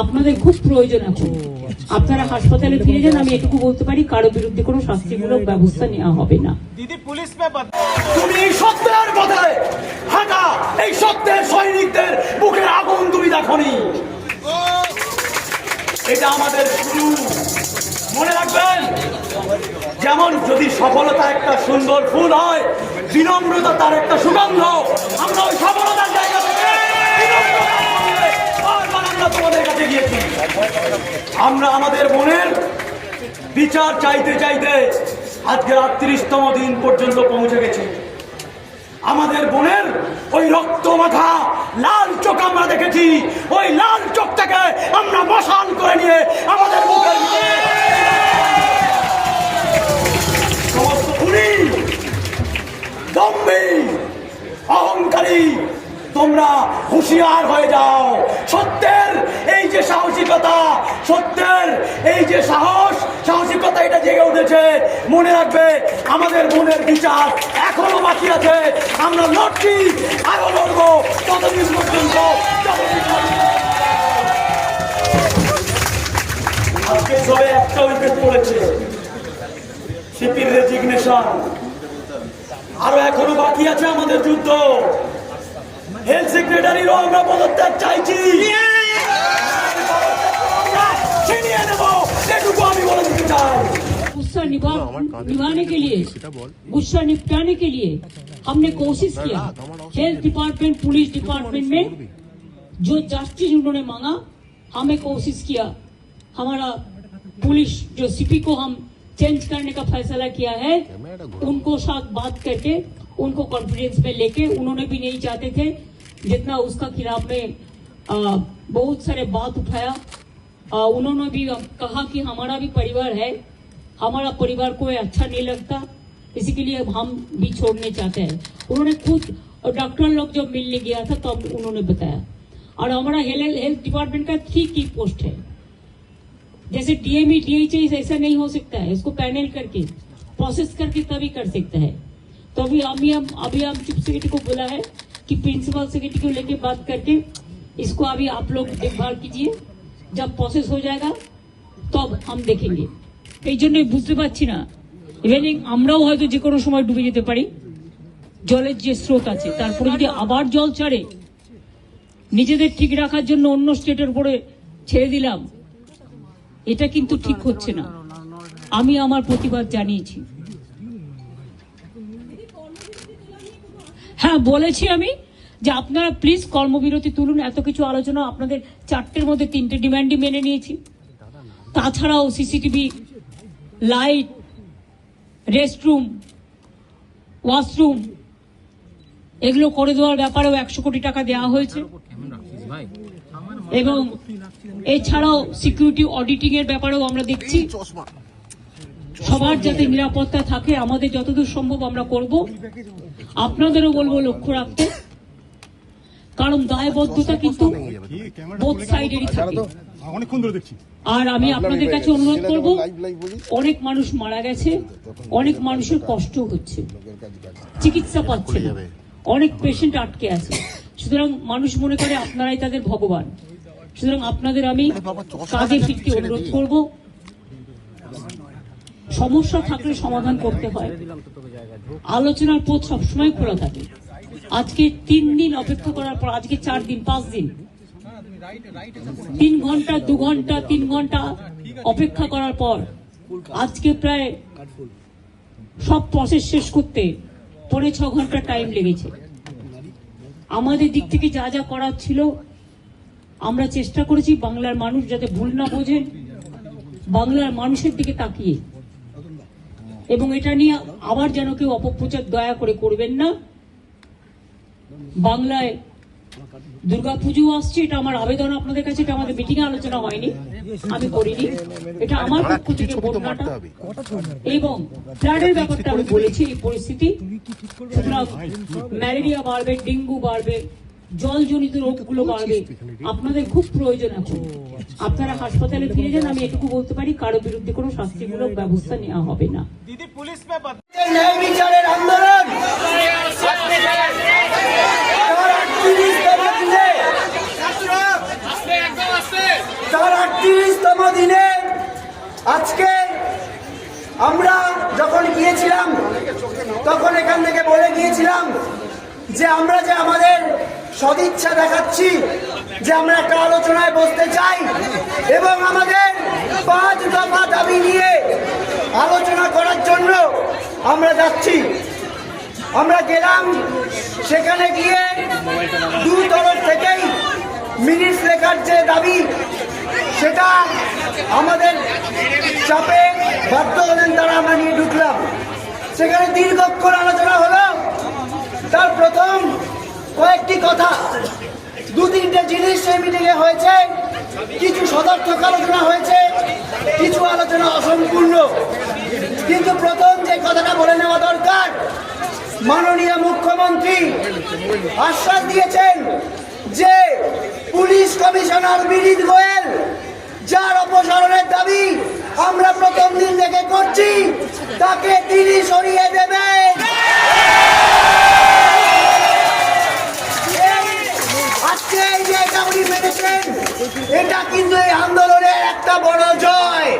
আপনাদের খুব প্রয়োজন আছে। আচ্ছা। আপনারা হাসপাতালে ফিরে যান আমি এটুকু বলতে পারি কারও বিরুদ্ধে কোনো শাস্তিমূলক ব্যবস্থা নেওয়া হবে না। দিদি পুলিশ তুমি এই সত্যের বদলে হাঁটা এই সত্যের সৈনিকদের বুকের আগুন তুমি দেখনি। এটা আমাদের শুরু। মনে রাখবেন যেমন যদি সফলতা একটা সুন্দর ফুল হয় বিনম্রতা তার একটা সুগন্ধ আমরা ওই সফলতার জায়গা থেকে কাছে গিয়েছি। আমরা আমাদের মনের বিচার চাইতে চাইতে আজকে আটত্রিশতম দিন পর্যন্ত পৌঁছে গেছি। আমাদের বোনের ওই রক্ত মাখা লাল চোখ আমরা দেখেছি। ওই লাল চোখটাকে আমরা মশাল করে নিয়ে আমাদের অহংকারী, তোমরা হুঁশিয়ার হয়ে যাও। সত্যের এই যে সাহসিকতা, সত্যের এই যে সাহস, সাহসিকতা এটা জেগে উঠেছে। মনে রাখবে, আমাদের মনের বিচার এখনও বাকি আছে। আমরা লড়ছি, আরও লড়বো। ততদিন পর্যন্ত আজকে সবে একটা উইকেট পড়েছে। সিপির রেজিগনেশন। আরও এখনও বাকি আছে আমাদের যুদ্ধ। হেলথ সেক্রেটারিরও আমরা পদত্যাগ চাইছি। ছিনিয়ে নেব এটুকু আমি বলে দিতে চাই गुस्सा निभा निभाने के लिए गुस्सा निपटाने के लिए हमने कोशिश किया हेल्थ डिपार्टमेंट पुलिस डिपार्टमेंट में जो जस्टिस उन्होंने मांगा हमें कोशिश किया हमारा पुलिस जो सीपी को हम चेंज करने का फैसला किया है उनको साथ बात करके उनको कॉन्फिडेंस में लेके उन्होंने भी नहीं चाहते थे जितना उसका खिलाफ में आ, बहुत सारे बात उठाया आ, उन्होंने भी कहा कि हमारा भी परिवार है। हमारा परिवार को अच्छा नहीं लगता। इसी के लिए हम भी छोड़ने चाहते हैं। उन्होंने खुद डॉक्टर लोग जब मिलने गया था, तब उन्होंने बताया। और हमारा हेल्थ डिपार्टमेंट का थ्री की पोस्ट है। जैसे डीएमई डीएचएस ऐसा नहीं हो सकता है। इसको पैनल करके, प्रोसेस करके तभी कर सकता है। तो अभी अभी हम अभी हम चीफ सेक्रेटरी को बोला है कि प्रिंसिपल सेक्रेटरी को लेके बात करके इसको अभी आप लोग देखभाल कीजिए। जब प्रोसेस हो जाएगा তব हम देखेंगे এই জন্যই বুঝতে পারছি না ইভেনিং আমরাও হয়তো যে কোনো সময় ডুবে যেতে পারি জলের যে স্রোত আছে তারপরে যদি আবার জল ছাড়ে নিজেদের ঠিক রাখার জন্য অন্য স্টেটের উপরে ছেড়ে দিলাম এটা কিন্তু ঠিক হচ্ছে না আমি আমার প্রতিবাদ জানিয়েছি হ্যাঁ বলেছি আমি যে আপনারা প্লিজ কর্মবিরতি তুলুন এত কিছু আলোচনা আপনাদের চারটের মধ্যে তিনটে ডিমান্ডই মেনে নিয়েছি। তাছাড়াও সিসিটিভি, লাইট, রেস্টরুম, ওয়াশরুম, এগুলো করে দেওয়ার ব্যাপারেও একশো কোটি টাকা দেওয়া হয়েছে। এবং এছাড়াও সিকিউরিটি অডিটিং এর ব্যাপারেও আমরা দেখছি। সবার যাতে নিরাপত্তা থাকে, আমাদের যতদূর সম্ভব আমরা করব। আপনাদেরও বলব লক্ষ্য রাখতে। কারণ দায়বদ্ধতা কিন্তু বোথ সাইডেরই থাকে। অনেকক্ষণ ধরে দেখছি। আর আমি আপনাদের কাছে অনুরোধ করব অনেক মানুষ মারা গেছে অনেক মানুষের কষ্ট হচ্ছে চিকিৎসা পাচ্ছে না। অনেক পেশেন্ট আটকে আছে। সুতরাং মানুষ মনে করে আপনারাই তাদের ভগবান। সুতরাং আপনাদের আমি কাজে ফিরতে অনুরোধ করব। সমস্যা থাকলে সমাধান করতে হয়। আলোচনার পথ সবসময় খোলা থাকে। আজকে তিন দিন অপেক্ষা করার পর, আজকে চার দিন, পাঁচ দিন। তিন ঘণ্টা, দু ঘণ্টা, তিন ঘণ্টা অপেক্ষা করার পর, আজকে প্রায় সব প্রসেস শেষ করতে পরে ছ ঘণ্টা টাইম লেগেছে। আমাদের দিক থেকে যা যা করার ছিল, আমরা চেষ্টা করেছি বাংলার মানুষ যাতে ভুল না বোঝেন, বাংলার মানুষের দিকে তাকিয়ে। এবং এটা নিয়ে আবার যেন কেউ অপপ্রচার, দয়া করে করবেন না। বাংলায় দুর্গা পুজো আসছে এটা আমার আবেদন আপনাদের কাছে এটা আমাদের মিটিং এ আলোচনা হয়নি আমি করিনি। এটা আমার পক্ষ থেকে বন্যাটা এবং ফ্ল্যাডের ব্যাপারটা আমি বলেছি এই পরিস্থিতি। সুতরাং ম্যালেরিয়া বাড়বে ডেঙ্গু বাড়বে জলজনিত রোগগুলো বাড়বে আপনাদের খুব প্রয়োজন আছে আপনারা হাসপাতালে ফিরে যান আমি এটুকু বলতে পারি কারও বিরুদ্ধে কোনো শাস্তিমূলক ব্যবস্থা নেওয়া হবে না। দিদি পুলিশ ন্যায় বিচারের আন্দোলন। দের বিরুদ্ধে আজকে আমরা যখন গিয়েছিলাম তখন এখান থেকে বলে গিয়েছিলাম যে আমরা যে আমাদের সদিচ্ছা দেখাচ্ছি যে আমরা একটা আলোচনায় বসতে চাই এবং আমাদের পাঁচ দফা দাবি নিয়ে আলোচনা করার জন্য আমরা যাচ্ছি। আমরা গেলাম, সেখানে গিয়ে দু তরফ থেকেই মিনিট লেখার যে দাবি, সেটা আমাদের চাপে বাধ্য হলেন তারা আমরা নিয়ে ঢুকলাম। সেখানে দীর্ঘক্ষণ আলোচনা হলো। তার প্রথম কয়েকটি কথা। দু তিনটে জিনিস সেই মিটিংয়ে হয়েছে। কিছু সদর্থক আলোচনা হয়েছে, কিছু আলোচনা অসম্পূর্ণ। কিন্তু প্রথম যে কথাটা বলে নেওয়া দরকার, মাননীয় মুখ্যমন্ত্রী আশ্বাস দিয়েছেন যে পুলিশ কমিশনার বিনীত গোয়েল, যার অপসারণের দাবি আমরা প্রথম দিন থেকে করছি, তাকে তিনি সরিয়ে দেবেন। আজকে এটা কিন্তু এই আন্দোলনের একটা বড় জয়।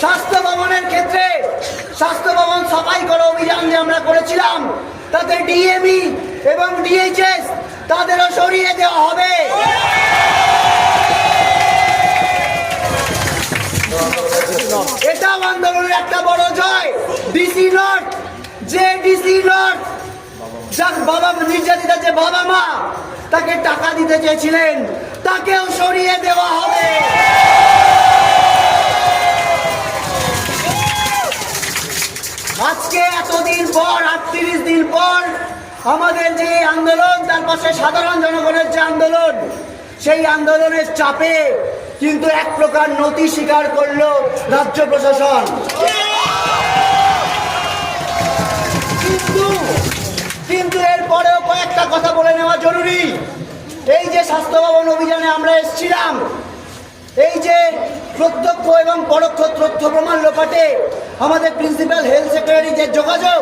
স্বাস্থ্য ভবনের ক্ষেত্রে স্বাস্থ্য ভবন সাফাই করো অভিযান যে আমরা করেছিলাম, তাতে ডিএমই এবং ডিএইচএস তাদেরও সরিয়ে দেওয়া হবে। এটাও আন্দোলনের একটা বড় জয়। ডিসি নট যে ডিসি নট যার বাবা নির্যাতিতা যে বাবা মা, তাকে টাকা দিতে চেয়েছিলেন, তাকেও সরিয়ে দেওয়া হবে। আজকে এতদিন পর, আটত্রিশ দিন পর আমাদের যে আন্দোলন, তার পাশে সাধারণ জনগণের যে আন্দোলন, সেই আন্দোলনের চাপে কিন্তু এক প্রকার নতি স্বীকার করল রাজ্য প্রশাসন। কিন্তু কিন্তু এরপরেও কয়েকটা কথা বলে নেওয়া জরুরি। এই যে স্বাস্থ্য ভবন অভিযানে আমরা এসেছিলাম এই যে প্রত্যক্ষ এবং পরোক্ষ তথ্য প্রমাণ লোপাটে আমাদের প্রিন্সিপাল হেলথ সেক্রেটারি যে যোগাযোগ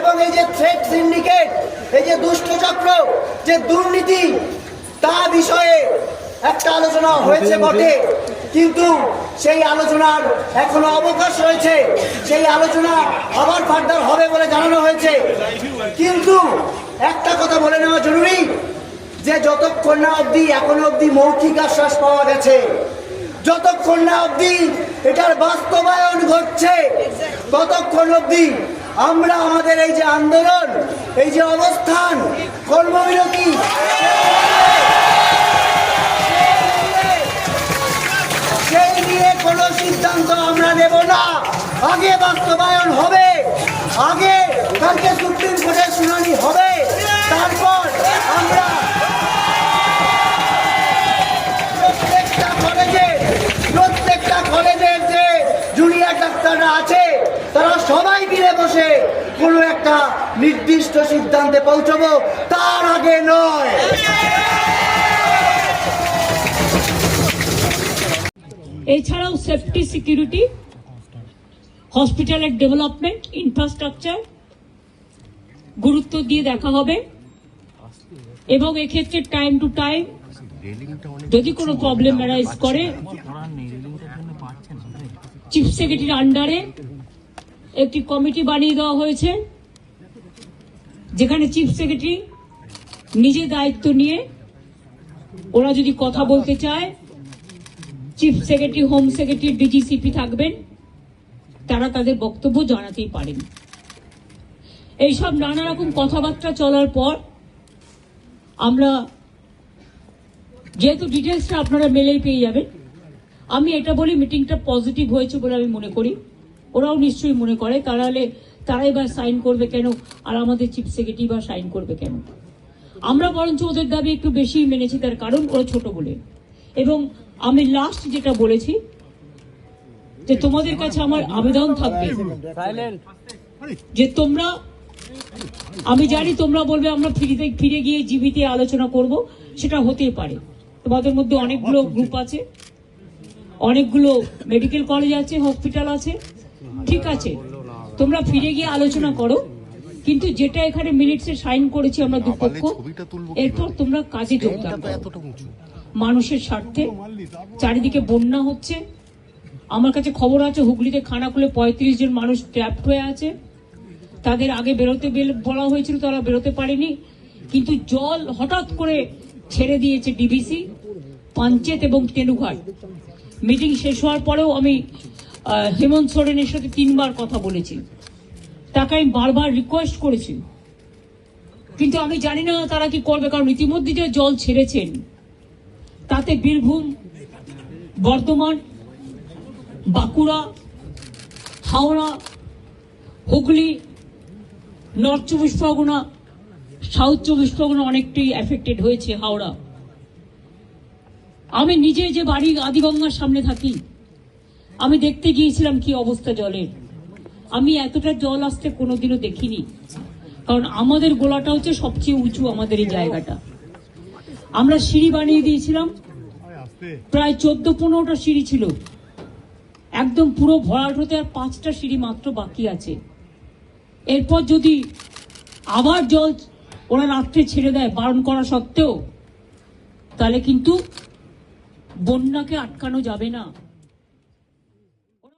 এবং এই যে থ্রেড সিন্ডিকেট এই যে দুষ্ট চক্র যে দুর্নীতি তা বিষয়ে একটা আলোচনা হয়েছে। বটে। কিন্তু সেই আলোচনার এখনও অবকাশ রয়েছে। সেই আলোচনা আবার ফার্দার হবে বলে জানানো হয়েছে। কিন্তু একটা কথা বলে নেওয়া জরুরি যে যতক্ষণ না অবধি এখনও অবধি মৌখিক আশ্বাস পাওয়া গেছে। যতক্ষণ না অবধি এটার বাস্তবায়ন ঘটছে, ততক্ষণ অবধি আমরা আমাদের এই যে আন্দোলন, এই যে অবস্থান, কর্মবিরতি। সেই নিয়ে কোনো সিদ্ধান্ত আমরা নেব না। আগে বাস্তবায়ন হবে আগে কালকে সুপ্রিম কোর্টের শুনানি হবে তারপর আমরা প্রত্যেকটা কলেজে প্রত্যেকটা কলেজের যে জুনিয়র ডাক্তাররা আছে তারা সবাই মিলে বসে কোনো একটা নির্দিষ্ট সিদ্ধান্তে পৌঁছবো, তার আগে নয়। এছাড়াও সেফটি সিকিউরিটি হসপিটালের ডেভেলপমেন্ট ইনফ্রাস্ট্রাকচার গুরুত্ব দিয়ে দেখা হবে। এবং এক্ষেত্রে টাইম টু টাইম যদি কোনো প্রবলেম অ্যারাইজ করে চিফ সেক্রেটারির আন্ডারে একটি কমিটি বানিয়ে দেওয়া হয়েছে। যেখানে চিফ সেক্রেটারি নিজে দায়িত্ব নিয়ে ওরা যদি কথা বলতে চায় chief secretary home secretary DGCP থাকবেন, তারা তাদের বক্তব্য জানাতেই পারেন। এইসব নানা রকম কথাবার্তা চলার পর আমরা যেহেতু ডিটেলসটা আপনারা মেলেই পেয়ে যাবেন, আমি এটা বলি মিটিংটা পজিটিভ হয়েছে বলে আমি মনে করি। ওরাও নিশ্চয়ই মনে করে, তাহলে তারাই বা সাইন করবে কেন? আর আমাদের চিফ সেক্রেটারি বা সাইন করবে কেন? আমরা বরঞ্চ ওদের দাবি একটু বেশি মেনেছি তার কারণ ওরা ছোট বলে। এবং আমি লাস্ট যেটা বলেছি যে তোমাদের কাছে আমার আবেদন থাকবে। যে তোমরা আমি জানি তোমরা বলবে আমরা ফিরে ফিরে গিয়ে জীবিতে আলোচনা করব সেটা হতেই পারে। তোমাদের মধ্যে অনেকগুলো গ্রুপ আছে অনেকগুলো মেডিকেল কলেজ আছে হসপিটাল আছে ঠিক আছে। তোমরা ফিরে গিয়ে আলোচনা করো। কিন্তু যেটা এখানে মিনিটসে সাইন করেছি আমরা দুপক্ষ এরপর তোমরা কাজে যোগদান করো। মানুষের স্বার্থে। চারিদিকে বন্যা হচ্ছে। আমার কাছে খবর আছে হুগলিতে খানাকুলে পঁয়ত্রিশ জন মানুষ ট্র্যাপড হয়ে আছে। তাদের আগে বেরোতে বলা হয়েছিল তারা বেরোতে পারেনি। কিন্তু জল হঠাৎ করে ছেড়ে দিয়েছে ডিবিসি পাঞ্চেত এবং তেনুঘাট। মিটিং শেষ হওয়ার পরেও আমি হেমন্ত সোরেনের সাথে তিনবার কথা বলেছি। তাকে আমি বারবার রিকোয়েস্ট করেছি। কিন্তু আমি জানি না তারা কি করবে, কারণ ইতিমধ্যে যে জল ছেড়েছেন, তাতে বীরভূম, বর্ধমান, বাঁকুড়া, হাওড়া, হুগলি, নর্থ চব্বিশ পরগনা, সাউথ চব্বিশ পরগনা অনেকটাই এফেক্টেড হয়েছে হাওড়া। আমি নিজে যে বাড়ি আদিগঙ্গার সামনে থাকি আমি দেখতে গিয়েছিলাম কি অবস্থা জলের। আমি এতটা জল আসতে কোনোদিনও দেখিনি। কারণ আমাদের গোলাটা হচ্ছে সবচেয়ে উঁচু আমাদের এই জায়গাটা। আমরা সিঁড়ি বানিয়ে দিয়েছিলাম। প্রায় চোদ্দ পনেরোটা সিঁড়ি ছিল। একদম পুরো ভরাট হতে আর পাঁচটা সিঁড়ি মাত্র বাকি আছে। এরপর যদি আবার জল ওরা রাত্রে ছেড়ে দেয় বারণ করা সত্ত্বেও, তাহলে কিন্তু বন্যাকে আটকানো যাবে না।